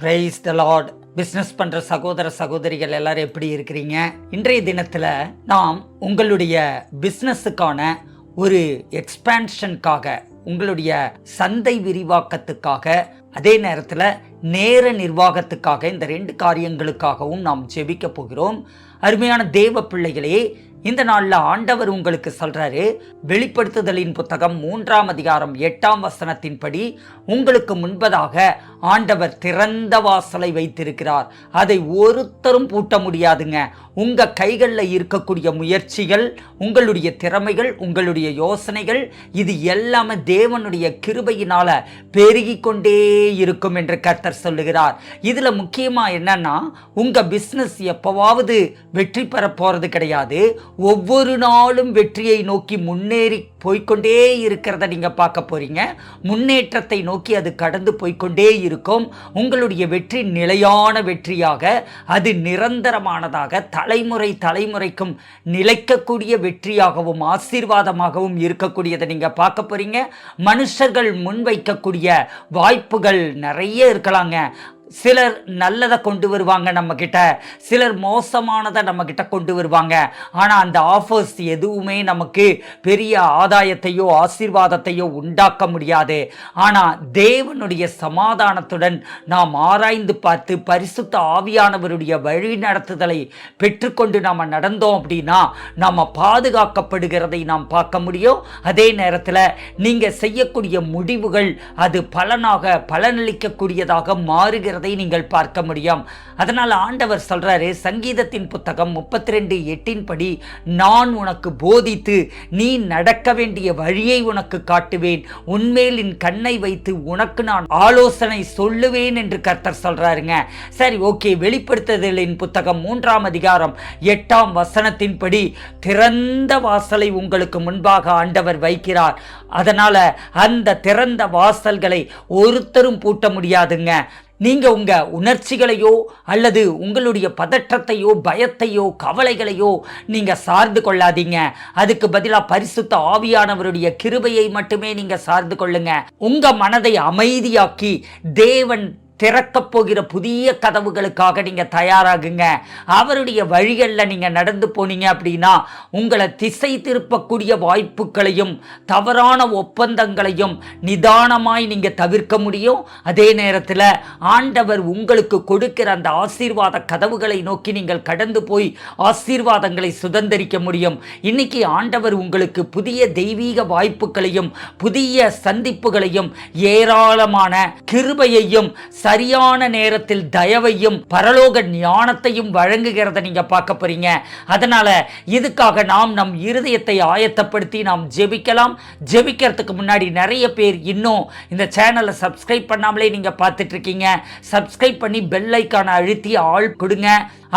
Praise the Lord business பண்ணுற சகோதர சகோதரிகள் எல்லாரும் எப்படி இருக்கிறீங்க? இன்றைய தினத்தில் நாம் உங்களுடைய பிஸ்னஸுக்கான ஒரு எக்ஸ்பேன்ஷனுக்காக உங்களுடைய சந்தை விரிவாக்கத்துக்காக அதே நேரத்தில் நேர நிர்வாகத்துக்காக இந்த ரெண்டு காரியங்களுக்காகவும் நாம் ஜெபிக்க போகிறோம். அருமையான தேவ பிள்ளைகளே இந்த நாளில் ஆண்டவர் உங்களுக்கு சொல்றாரு வெளிப்படுத்துதலின் புத்தகம் மூன்றாம் அதிகாரம் எட்டாம் வசனத்தின்படி உங்களுக்கு முன்பதாக ஆண்டவர் திறந்த வாசலை வைத்திருக்கிறார். அதை ஒருத்தரும் பூட்ட முடியாதுங்க. உங்க கைகளில் இருக்கக்கூடிய முயற்சிகள் உங்களுடைய திறமைகள் உங்களுடைய யோசனைகள் இது எல்லாமே தேவனுடைய கிருபையினால பெருகி கொண்டே இருக்கும் என்று கர்த்தர் சொல்லுகிறார். இதுல முக்கியமா என்னன்னா உங்க பிசினஸ் எப்பவாவது வெற்றி பெற போறது கிடையாது. ஒவ்வொரு நாளும் வெற்றியை நோக்கி முன்னேறி போய்க்கொண்டே இருக்கிறத நீங்க பார்க்க போறீங்க. முன்னேற்றத்தை நோக்கி அது கடந்து போய்க்கொண்டே இருக்கும் உங்களுடைய வெற்றி நிலையான வெற்றியாக அது நிரந்தரமானதாக தலைமுறை தலைமுறைக்கும் நிலைக்கக்கூடிய வெற்றியாகவும் ஆசீர்வாதமாகவும் இருக்கக்கூடியதை நீங்க பார்க்க போறீங்க. மனுஷர்கள் முன்வைக்கக்கூடிய வாய்ப்புகள் நிறைய இருக்கலாங்க. சிலர் நல்லதை கொண்டு வருவாங்க நம்மக்கிட்ட. சிலர் மோசமானதை நம்மக்கிட்ட கொண்டு வருவாங்க. ஆனால் அந்த ஆஃபர்ஸ் எதுவுமே நமக்கு பெரிய ஆதாயத்தையோ ஆசீர்வாதத்தையோ உண்டாக்க முடியாது. ஆனால் தேவனுடைய சமாதானத்துடன் நாம் ஆராய்ந்து பார்த்து பரிசுத்த ஆவியானவருடைய வழி நடத்துதலை பெற்றுக்கொண்டு நாம் நடந்தோம் அப்படின்னா நாம் பாதுகாக்கப்படுகிறதை நாம் பார்க்க முடியும். அதே நேரத்தில் நீங்கள் செய்யக்கூடிய முடிவுகள் அது பலனாக பலனளிக்கக்கூடியதாக மாறுகிறது. இருக்கிறதை நீங்கள் பார்க்க முடியும். அதனால் ஆண்டவர் சொல்றாரு சங்கீதத்தின் புத்தகம் முப்பத்தி ரெண்டு எட்டின் படி நான் உனக்கு போதித்து நீ நடக்க வேண்டிய வழியை உனக்கு காட்டுவேன். உன்மேல் என் கண்ணை வைத்து உனக்கு நான் ஆலோசனை சொல்லுவேன் என்று கர்த்தர் சொல்றாருங்க. சரி ஓகே வெளிப்படுத்துதலின் புத்தகம் மூன்றாம் அதிகாரம் எட்டாம் வசனத்தின்படி திறந்த வாசலை உங்களுக்கு முன்பாக ஆண்டவர் வைக்கிறார். அதனால அந்த திறந்த வாசல்களை ஒருத்தரும் பூட்ட முடியாதுங்க. நீங்கள் உங்கள் உணர்ச்சிகளையோ அல்லது உங்களுடைய பதற்றத்தையோ பயத்தையோ கவலைகளையோ நீங்கள் சார்ந்து கொள்ளாதீங்க. அதுக்கு பதிலாக பரிசுத்த ஆவியானவருடைய கிருபையை மட்டுமே நீங்கள் சார்ந்து கொள்ளுங்க. உங்கள் மனதை அமைதியாக்கி தேவன் திறக்கப் போகிற புதிய கதவுகளுக்காக நீங்கள் தயாராகுங்க. அவருடைய வழிகளில் நீங்கள் நடந்து போனீங்க அப்படின்னா உங்களை திசை திருப்பக்கூடிய வாய்ப்புகளையும் தவறான ஒப்பந்தங்களையும் நிதானமாய் நீங்கள் தவிர்க்க முடியும். அதே நேரத்தில் ஆண்டவர் உங்களுக்கு கொடுக்கிற அந்த ஆசீர்வாத கதவுகளை நோக்கி நீங்கள் கடந்து போய் ஆசீர்வாதங்களை சுதந்திரிக்க முடியும். இன்னைக்கு ஆண்டவர் உங்களுக்கு புதிய தெய்வீக வாய்ப்புகளையும் புதிய சந்திப்புகளையும் ஏராளமான கிருபையையும் சரியான நேரத்தில் தயவையும் பரலோக ஞானத்தையும் வழங்குகிறத நீங்க பார்க்க போறீங்க. அதனால இதுக்காக நாம் நம் இருதயத்தை ஆயத்தப்படுத்தி நாம் ஜெபிக்கலாம். ஜெபிக்கிறதுக்கு முன்னாடி நிறைய பேர் இன்னும் இந்த சேனலை சப்ஸ்கிரைப் பண்ணாமலே நீங்க பார்த்துட்டு இருக்கீங்க. சப்ஸ்கிரைப் பண்ணி பெல் ஐக்கான அழுத்தி ஆள் கொடுங்க.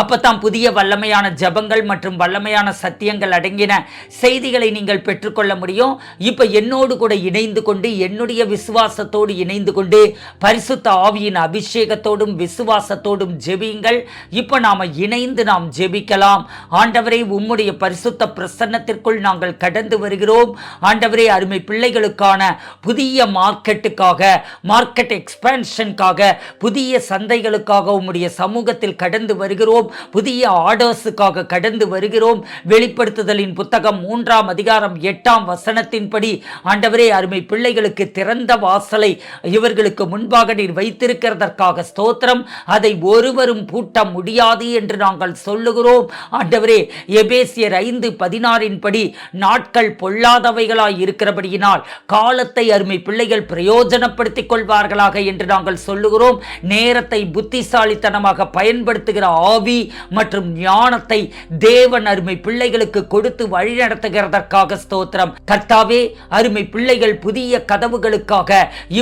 அப்பத்தான் புதிய வல்லமையான ஜபங்கள் மற்றும் வல்லமையான சத்தியங்கள் அடங்கின செய்திகளை நீங்கள் பெற்றுக்கொள்ள முடியும். இப்போ என்னோடு கூட இணைந்து கொண்டு என்னுடைய விசுவாசத்தோடு இணைந்து கொண்டு பரிசுத்த ஆவியின் அபிஷேகத்தோடும் விசுவாசத்தோடும் ஜெபியுங்கள். இப்போ நாம இணைந்து நாம் ஜெபிக்கலாம். ஆண்டவரே உம்முடைய பரிசுத்த பிரசன்னத்திற்குள் நாங்கள் கடந்து வருகிறோம். ஆண்டவரே அருமை பிள்ளைகளுக்கான புதிய மார்க்கெட்டுக்காக மார்க்கெட் எக்ஸ்பேன்ஷனுக்காக புதிய சந்தைகளுக்காக உம்முடைய சமூகத்தில் கடந்து வருகிறோம். வருகிறோம் புதிய ஆர்டர்ஸுக்காக கடந்து வருகிறோம். வெளிப்படுத்துதலின் புத்தகம் மூன்றாம் அதிகாரம் எட்டாம் வசனத்தின்படி ஆண்டவரே அருமை பிள்ளைகளுக்கு திறந்த வாசலை இவர்களுக்கு முன்பாக நீர் வைத்திருக்கிறதற்காக ஸ்தோத்திரம். அதை ஒருவரும் பூட்ட முடியாது என்று நாங்கள் சொல்லுகிறோம். ஆண்டவரே எபேசியர் ஐந்து பதினாறின்படி நாட்கள் பொல்லாதவைகளாய் இருக்கிறபடியினால் காலத்தை அருமை பிள்ளைகள் பிரயோஜனப்படுத்திக் கொள்வார்களாக என்று நாங்கள் சொல்லுகிறோம். நேரத்தை புத்திசாலித்தனமாக பயன்படுத்துகிற ஆவி மற்றும் ஞானத்தை தேவன் அருமை பிள்ளைகளுக்கு கொடுத்து வழிநடத்துகிறதற்காக ஸ்தோத்திரம். கர்த்தாவே அருமை பிள்ளைகள் புதிய கதவுகளுக்காக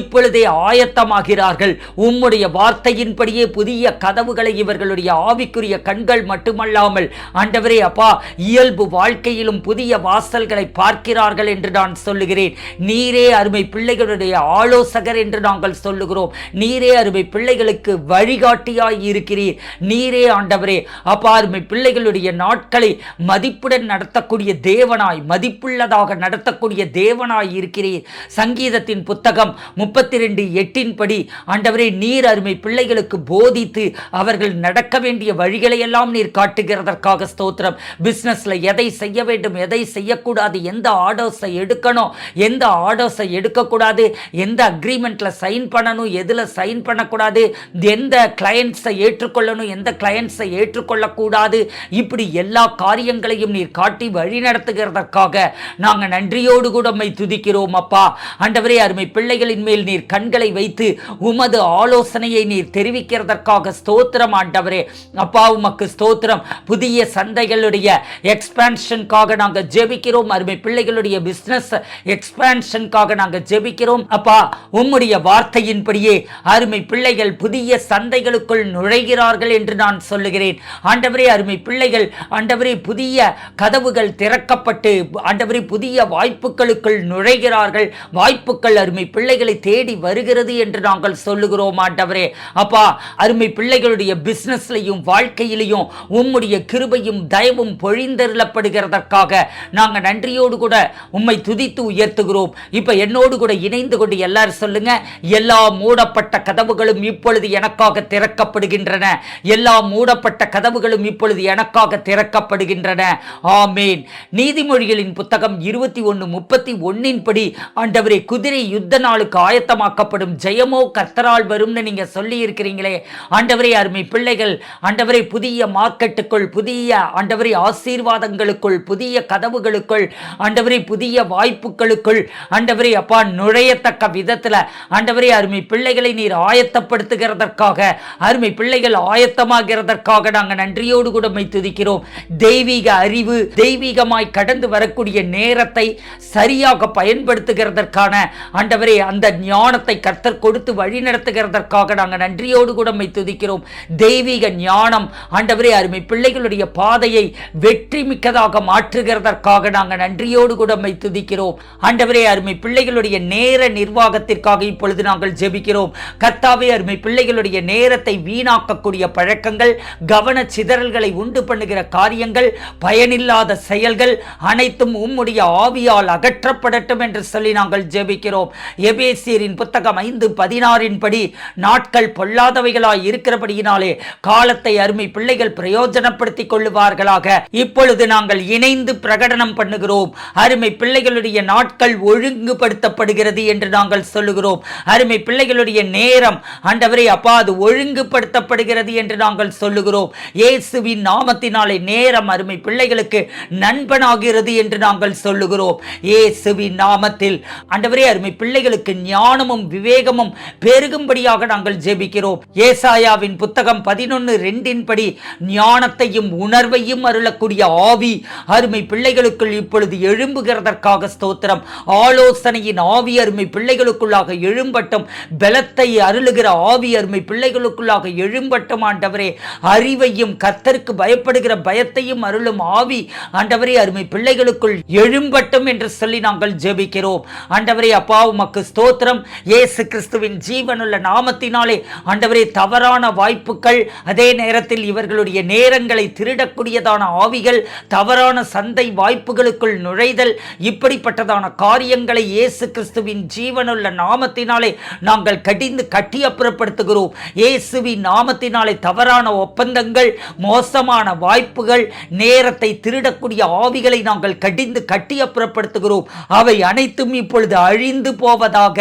இப்பொழுதே ஆயத்தமாகிறார்கள். உம்முடைய வார்த்தையின்படியே புதிய கதவுகளை இவர்களுடைய ஆவிக்குரிய கண்கள் மட்டுமல்லாமல் ஆண்டவரே அப்பா இயல்பு வாழ்க்கையிலும் புதிய வாசல்களை பார்க்கிறார்கள் என்று நான் சொல்லுகிறேன். நீரே அருமை பிள்ளைகளுடைய ஆலோசகர் என்று நாங்கள் சொல்லுகிறோம். நீரே அருமை பிள்ளைகளுக்கு வழிகாட்டியாய் இருக்கிறீர். நீரே ஆண்டவர் ஆண்டவரே அப்பா அருமை பிள்ளைகளுடைய நாட்களை மதிப்புடன் நடத்தக்கூடிய தேவனாய் மதிப்புள்ளதாக நடத்தக்கூடிய தேவனாய் இருக்கிறீர். சங்கீதத்தின் புத்தகம் முப்பத்தி ரெண்டு எட்டின் படி ஆண்டவரே நீர் அருமை பிள்ளைகளுக்கு போதித்து அவர்கள் நடக்க வேண்டிய வழிகளை எல்லாம் நீர் காட்டுகிறதற்காக ஸ்தோத்திரம். பிஸ்னஸ்ல எதை செய்ய வேண்டும் எதை செய்யக்கூடாது எந்த ஆர்டர்ஸை எடுக்கணும் எந்த ஆர்டர்ஸை எடுக்கக்கூடாது எந்த அக்ரிமெண்ட்ல சைன் பண்ணணும் எதுல சைன் பண்ணக்கூடாது எந்த கிளையண்ட்ஸை ஏற்றுக்கொள்ளணும் எந்த கிளையண்ட்ஸை ஏற்றுக்கொள்ளக்கூடாது. இப்படி எல்லா காரியங்களையும் நீர் காட்டி வழி நடத்துகிறதற்காக நாங்கள் நன்றியோடு கூட உம்மை துதிக்கிறோம் அப்பா. ஆண்டவரே அருமை பிள்ளைகளின் மேல் நீர் கண்களை வைத்து உமது ஆலோசனையை நீர் தெரிவிக்கிறதற்காக ஸ்தோத்திரம் ஆண்டவரே. அப்பா உமக்கு ஸ்தோத்திரம். புதிய சந்தைகளுடைய எக்ஸ்பான்ஷனுக்காக நாங்கள் ஜெபிக்கிறோம். அருமை பிள்ளைகளுடைய பிஸ்னஸ் எக்ஸ்பான்ஷனுக்காக நாங்கள் ஜெபிக்கிறோம். அப்பா உம்முடைய வார்த்தையின்படியே அருமை பிள்ளைகள் புதிய சந்தைகளுக்குள் நுழைகிறார்கள் என்று நான் சொல்லுகிறேன். ஆண்டவரே அருமை பிள்ளைகள் ஆண்டவரே புதிய கதவுகள் திறக்கப்பட்டு ஆண்டவரே புதிய வாய்ப்புகளுக்குள் நுழைகிறார்கள். வாய்ப்புகள் அருமை பிள்ளைகளை தேடி வருகிறது என்று நாங்கள் சொல்லுகிறோம் ஆண்டவரே. அப்பா அருமை பிள்ளைகளுடைய பிசினஸ்லையும் வாழ்க்கையிலையும் உம்முடைய கிருபையும் தயவும் பொழிந்தருளப்படுகிறதற்காக நாங்கள் நன்றியோடு கூட உம்மை துதித்து உயர்த்துகிறோம். இப்ப என்னோடு கூட இணைந்து கொண்டு எல்லாரும் சொல்லுங்க எல்லா மூடப்பட்ட கதவுகளும் இப்பொழுது எனக்காக திறக்கப்படுகின்றன. எல்லா மூட மூடப்பட்ட கதவுகளும் இப்பொழுது எனக்காக திறக்கப்படுகின்றன. ஆமேன். நீதிமொழிகளின் புத்தகம் இருபத்தி ஒன்று முப்பத்தி ஒன்னின் படி ஆண்டவரே குதிரை யுத்த நாளுக்கு ஆயத்தமாக்கப்படும் ஜெயமோ கர்த்தரால் வரும்னு நீங்க சொல்லி இருக்கிறீங்களே ஆண்டவரே அருமை பிள்ளைகள் ஆண்டவரே புதிய மார்க்கெட்டுக்குள் புதிய ஆண்டவரை ஆசீர்வாதங்களுக்குள் புதிய கதவுகளுக்குள் ஆண்டவரை புதிய வாய்ப்புகளுக்குள் ஆண்டவரை அப்பா நுழையத்தக்க விதத்தில் ஆண்டவரே அருமை பிள்ளைகளை நீர் ஆயத்தப்படுத்துகிறதற்காக அருமை பிள்ளைகள் ஆயத்தமாகிறதற்காக அதற்காக நாங்கள் நன்றியோடு கூட உம்மை துதிக்கிறோம் தெய்வீக அறிவு தெய்வீகமாய் கடந்து வரக்கூடிய நேரத்தை சரியாக பயன்படுத்துகிறதற்கான ஆண்டவரே அந்த ஞானத்தை கர்த்தர் கொடுத்து வழி நடத்துகிறதற்காக நாங்கள் நன்றியோடு கூட உம்மை துதிக்கிறோம் தெய்வீக ஞானம் ஆண்டவரே அருமை பிள்ளைகளுடைய பாதையை வெற்றி மிக்கதாக மாற்றுகிறதற்காக நாங்கள் நன்றியோடு கூட உம்மை துதிக்கிறோம் ஆண்டவரே அருமை பிள்ளைகளுடைய நேர நிர்வாகத்திற்காக இப்பொழுது நாங்கள் ஜெபிக்கிறோம். கர்த்தாவே அருமை பிள்ளைகளுடைய நேரத்தை வீணாக்கக்கூடிய பழக்கங்கள் கவன சிதறல்களை உண்டு பண்ணுகிற காரியங்கள் பயனில்லாத செயல்கள் அனைத்தும் உம்முடைய ஆவியால் அகற்றப்படட்டும் என்று சொல்லி நாங்கள் ஜெபிக்கிறோம். எபேசியரின் புத்தகம் ஐந்து பதினாறின் படி நாட்கள் பொல்லாதவைகளாய் இருக்கிறபடியினாலே காலத்தை அருமை பிள்ளைகள் பிரயோஜனப்படுத்திக் கொள்ளுவார்களாக. இப்பொழுது நாங்கள் இணைந்து பிரகடனம் பண்ணுகிறோம். அருமை பிள்ளைகளுடைய நாட்கள் ஒழுங்குபடுத்தப்படுகிறது என்று நாங்கள் சொல்லுகிறோம். அருமை பிள்ளைகளுடைய நேரம் ஆண்டவரே அப்பா அது ஒழுங்குபடுத்தப்படுகிறது என்று நாங்கள் சொல்லுகிறோம். சொல்லுகிறோம் இயேசுவின் நாமத்தினாலே நேரம் அருமை பிள்ளைகளுக்கு நண்பனாகிறது என்று நாங்கள் சொல்லுகிறோம். இயேசுவின் நாமத்தில் அண்டவரே அருமை பிள்ளைகளுக்கு ஞானமும் விவேகமும் பெருகும்படியாக நாங்கள் ஜெபிக்கிறோம். ஏசாயாவின் புத்தகம் பதினொன்று ரெண்டின் படி ஞானத்தையும் உணர்வையும் அருளக்கூடிய ஆவி அருமை பிள்ளைகளுக்குள் இப்பொழுது எழும்புகிறதற்காக ஸ்தோத்திரம். ஆலோசனையின் ஆவி அருமை பிள்ளைகளுக்குள்ளாக எழும்பட்டும். பலத்தை அருளுகிற ஆவி அருமை பிள்ளைகளுக்குள்ளாக எழும்பட்டும் ஆண்டவரே. அறிவையும் கத்தருக்கு பயப்படுகிற பயத்தையும் அருளும் ஆவி. ஆண்டவரே அருமை பிள்ளைகளுக்குள் எழும்பட்டும் என்று சொல்லி நாங்கள் ஜெபிக்கிறோம். ஆண்டவரே அப்பா உமக்கு ஸ்தோத்திரம். இயேசு கிறிஸ்துவின் ஜீவனுள்ள நாமத்தினாலே ஆண்டவரே தவறான வாய்ப்புகள் அதே நேரத்தில் இவர்களுடைய நேரங்களை திருடக்கூடியதான ஆவிகள் தவறான சந்தை வாய்ப்புகளுக்குள் நுழைதல் இப்படிப்பட்டதான காரியங்களை இயேசு கிறிஸ்துவின் ஜீவனுள்ள நாமத்தினாலே நாங்கள் கடிந்து கட்டி அப்புறப்படுத்துகிறோம் இயேசுவின் நாமத்தினாலே தவறான ஒப்பந்தங்கள் மோசமான வாய்ப்புகள் நேரத்தை திருடக்கூடிய ஆவிகளை நாங்கள் கடிந்து கட்டி அப்புறப்படுத்துகிறோம் அவை அனைத்தும் இப்பொழுது அழிந்து போவதாக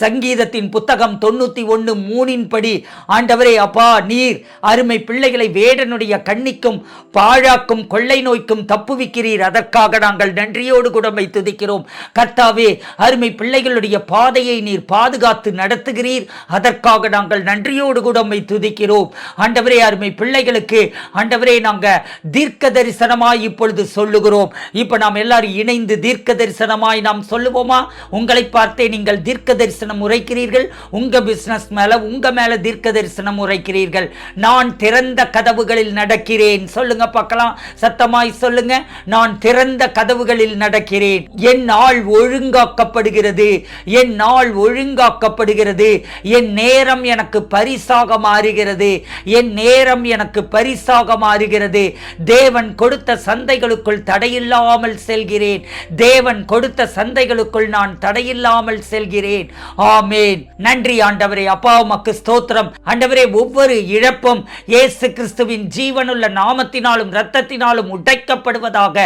சங்கீதத்தின் புத்தகம் தொண்ணூத்தி ஒன்று மூணின்படி ஆண்டவரே அப்பா நீர் அருமை பிள்ளைகளை வேடனுடைய கண்ணிக்கும் பாழாக்கும் கொள்ளை நோய்க்கும் தப்புவிக்கிறீர். அதற்காக நாங்கள் நன்றியோடு குடமை துதிக்கிறோம். கர்த்தாவே அருமை பிள்ளைகளுடைய பாதையை நீர் பாதுகாத்து நடத்துகிறீர். அதற்காக நாங்கள் நன்றியோடு குடமை துதிக்கிறோம். ஆண்டவரே அருமை பிள்ளைகளுக்கு. ஆண்டவரே நாங்கள் தீர்க்க தரிசனமாய் இப்பொழுது சொல்லுகிறோம். இப்போ நாம் எல்லாரும் இணைந்து தீர்க்க தரிசனமாய் நாம் சொல்லுவோமா? உங்களை பார்த்தே நீங்கள் தீர்க்க தரிசனம் உரைக்கிறீர்கள். உங்கள் பிஸ்னஸ் மேலே உங்கள் மேலே தீர்க்க தரிசனம் உரைக்கிறீர்கள். நான் திறந்த கதவுகளில் நடக்கிறேன். சொல்லுங்க பார்க்கலாம். சத்தமாய் சொல்லுங்க. நான் திறந்த கதவுகளில் நடக்கிறேன். என் நாள் ஒழுங்காக்கப்படுகிறது. என் நாள் ஒழுங்காக்கப்படுகிறது. என் நேரம் எனக்கு பரிசாக மாறுகிறது. என் நேரம் எனக்கு பரிசாக மாறுகிறது. தேவன் கொடுத்த சந்தைகளுக்குள் தடையில்லாமல் செல்கிறேன். தேவன் கொடுத்த சந்தைகளுக்குள் நான் தடையில்லாமல் செல்கிறேன். ஆமேன். நன்றி ஆண்டவரே. அப்பா உமக்கு ஸ்தோத்திரம். ஆண்டவரே ஒவ்வொரு இழப்பும் இயேசு கிறிஸ்துவின் ஜீவனுள்ள நாமத்தினாலும் இரத்தத்தினாலும் உடைக்கப்படுவதாக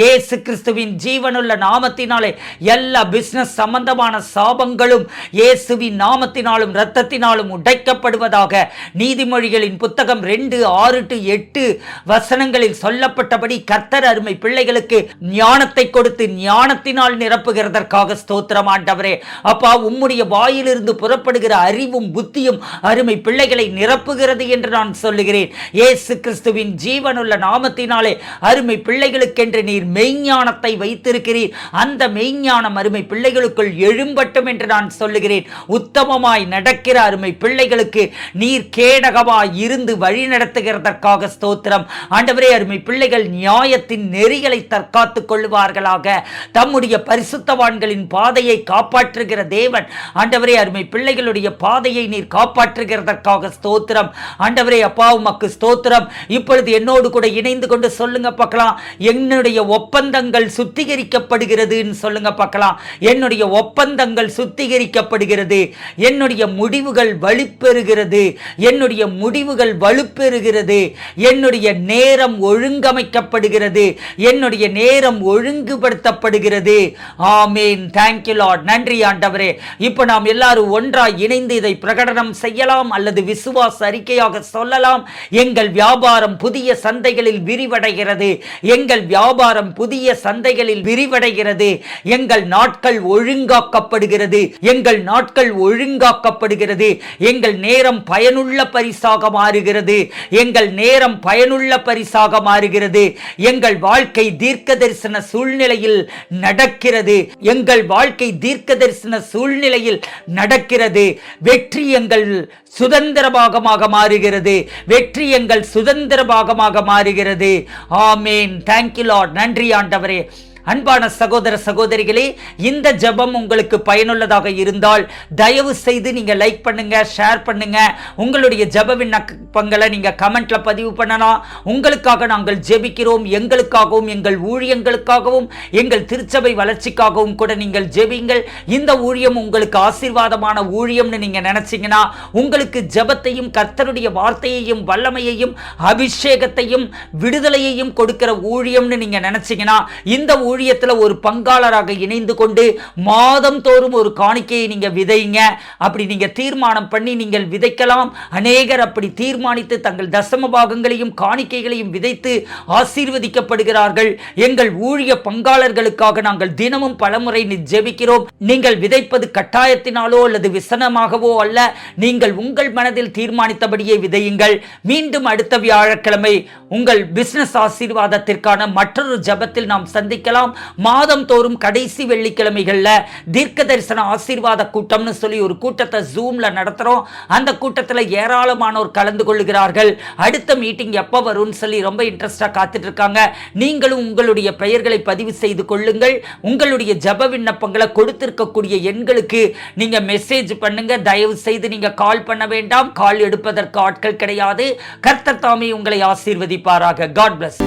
இயேசு கிறிஸ்துவின் ஜீவனுள்ள நாமத்தினாலே எல்லா பிசினஸ் சம்பந்தமான சாபங்களும் இயேசுவின் நாமத்தினாலும் இரத்தத்தினாலும் உடைக்கப்படுவதாக நீதிமொழிகளின் புத்தகம் ரெண்டு ஆறு டு எட்டு வசனங்களில் சொல்லப்பட்டபடி கர்த்தர் அருமை பிள்ளைகளுக்கு ஞானத்தை கொடுத்து ஞானத்தினால் நிரப்புகிறதற்காக ஸ்தோத்திரம் ஆண்டவரே. அப்பா உம்முடைய வாயிலிருந்து புறப்படுகிற அறிவும் புத்தியும் அருமை பிள்ளைகளை நிரப்புகிறது என்று நான் சொல்லுகிறேன். ஏசு கிறிஸ்துவின் ஜீவனுள்ள நாமத்தினாலே அருமை பிள்ளைகளுக்கென்று நீர் மெய்ஞானத்தை வைத்திருக்கிறீர். அந்த மெய்ஞானம் அருமை பிள்ளைகளுக்குள் எழும்பட்டும் என்று நான் சொல்லுகிறேன். உத்தமமாய் நடக்கிற அருமை பிள்ளைகளுக்கு நீர் கேடகமாய் இருந்து வழி நடத்துகிறதற்காக ஸ்தோத்திரம். ஆண்டவரே அருமை பிள்ளைகள் நியாயத்தின் நெறிகளை தற்காத்துக் கொள்வார்களாக தம்முடைய பரிசுத்தவான்களின் பாதையை காப்பாற்றுகிற தேவன் ஆண்டவரே அருமை பிள்ளைகளுடைய பாதையை நீர் காப்பாற்றுகிறதற்காக ஸ்தோத்திரம். ஆண்டவரே அப்பா உமக்கு ஸ்தோத்திரம். இப்பொழுது என்னோடு கூட இணைந்து கொண்டு சொல்லுங்க பார்க்கலாம் என்னுடைய ஒப்பந்தங்கள் சுத்திகரிக்கப்படுகிறதுன்னு சொல்லுங்க பார்க்கலாம் என்னுடைய ஒப்பந்தங்கள் சுத்திகரிக்கப்படுகிறது. என்னுடைய முடிவுகள் வலுப்பெறுகிறது. என்னுடைய முடிவுகள் வலுப்பெறுகிறது என்னுடைய நேரம் ஒழுங்கமைக்கப்படுகிறது. என்னுடைய நேரம் ஒழுங்குபடுத்தப்படுகிறது. ஆமீன். தேங்க்யூ லார்ட் நன்றி ஆண்டவரே. இப்போ நாம் எல்லாரும் ஒன்றாய் இணைந்து இதை பிரகடனம் செய்யலாம் அல்லது விசுவாச அறிக்கையாக சொல்லலாம். எங்கள் வியாபாரம் புதிய சந்தைகளில் விரிவடைகிறது. எங்கள் வியாபாரம் புதிய சந்தைகளில் விரிவடைகிறது. எங்கள் நாட்கள் ஒழுங்காக்கப்படுகிறது. எங்கள் நாட்கள் ஒழுங்காக்கப்படுகிறது. எங்கள் நேரம் பயனுள்ள பரிசாக மாறுகிறது. எங்கள் நேரம் பயனுள்ள பரிசாக மாறுகிறது. எங்கள் வாழ்க்கை தீர்க்க தரிசன சூழ்நிலையில் நடக்கிறது. எங்கள் வாழ்க்கை தீர்க்க தரிசன சூழ்நிலையில் நடக்கிறது. வெற்றி எங்கள் சுதந்திர பாகமாக மாறுகிறது. வெற்றி எங்கள் சுதந்திர பாகமாக மாறுகிறது. ஆமேன். தேங்க்யூ லார்ட் நன்றி ஆண்டவரே. அன்பான சகோதர சகோதரிகளே இந்த ஜெபம் உங்களுக்கு பயனுள்ளதாக இருந்தால் தயவு செய்து நீங்க லைக் பண்ணுங்க ஷேர் பண்ணுங்க. உங்களுடைய ஜப விண்ணப்பங்களை நீங்க கமெண்ட்ல பதிவு பண்ணலாம். உங்களுக்காக நாங்கள் ஜெபிக்கிறோம். எங்களுக்காகவும் எங்கள் ஊழியங்களுக்காகவும் எங்கள் திருச்சபை வளர்ச்சிக்காகவும் கூட நீங்கள் ஜெபிங்கள் இந்த ஊழியம் உங்களுக்கு ஆசீர்வாதமான ஊழியம்னு நீங்க நினைச்சீங்கன்னா உங்களுக்கு ஜெபத்தையும் கர்த்தருடைய வார்த்தையையும் வல்லமையையும் அபிஷேகத்தையும் விடுதலையையும் கொடுக்கிற ஊழியம்னு நீங்க நினைச்சீங்கன்னா இந்த ஊழியத்தில் ஒரு பங்காளராக இணைந்து கொண்டு மாதம் தோறும் ஒரு காணிக்கையை நீங்கள் விதைங்க. அப்படி நீங்க தீர்மானம் பண்ணி நீங்கள் விதைக்கலாம். அநேகர் அப்படி தீர்மானித்து தங்கள் தசம பாகங்களையும் காணிக்கைகளையும் விதைத்து ஆசீர்வதிக்கப்படுகிறார்கள். எங்கள் ஊழிய பங்காளர்களுக்காக நாங்கள் தினமும் பலமுறை ஜெபிக்கிறோம். நீங்கள் விதைப்பது கட்டாயத்தினாலோ அல்லது விசனமாகவோ அல்ல. நீங்கள் உங்கள் மனதில் தீர்மானித்தபடியே விதையுங்கள். மீண்டும் அடுத்த வியாழக்கிழமை உங்கள் பிசினஸ் ஆசீர்வாதத்திற்கான மற்றொரு ஜெபத்தில் நாம் சந்திக்கலாம். மாதம் தோறும் கடைசி வெள்ளிக்கிழமைகள்ல தீர்க்க தரிசன ஆசீர்வாத கூட்டம்னு சொல்லி ஒரு கூட்டத்தை ஜூம்ல நடத்துறோம். அந்த கூட்டத்தில் ஏராளமானோர் கலந்து கொள்கிறார்கள். அடுத்த மீட்டிங் எப்போ வரும்னு சொல்லி ரொம்ப இன்ட்ரெஸ்டாக காத்துட்டு இருக்காங்க நீங்களும் உங்களுடைய பெயர்களை பதிவு செய்து கொள்ளுங்கள். உங்களுடைய ஜெப விண்ணப்பங்களை கொடுத்திருக்கக்கூடிய எண்களுக்கு நீங்க மெசேஜ் பண்ணுங்க. தயவு செய்து நீங்க கால் பண்ண வேண்டாம். கால் எடுப்பதற்கு ஆட்கள் கிடையாது. கர்த்தர் தாமே உங்களை ஆசீர்வதிப்பாராக. God plus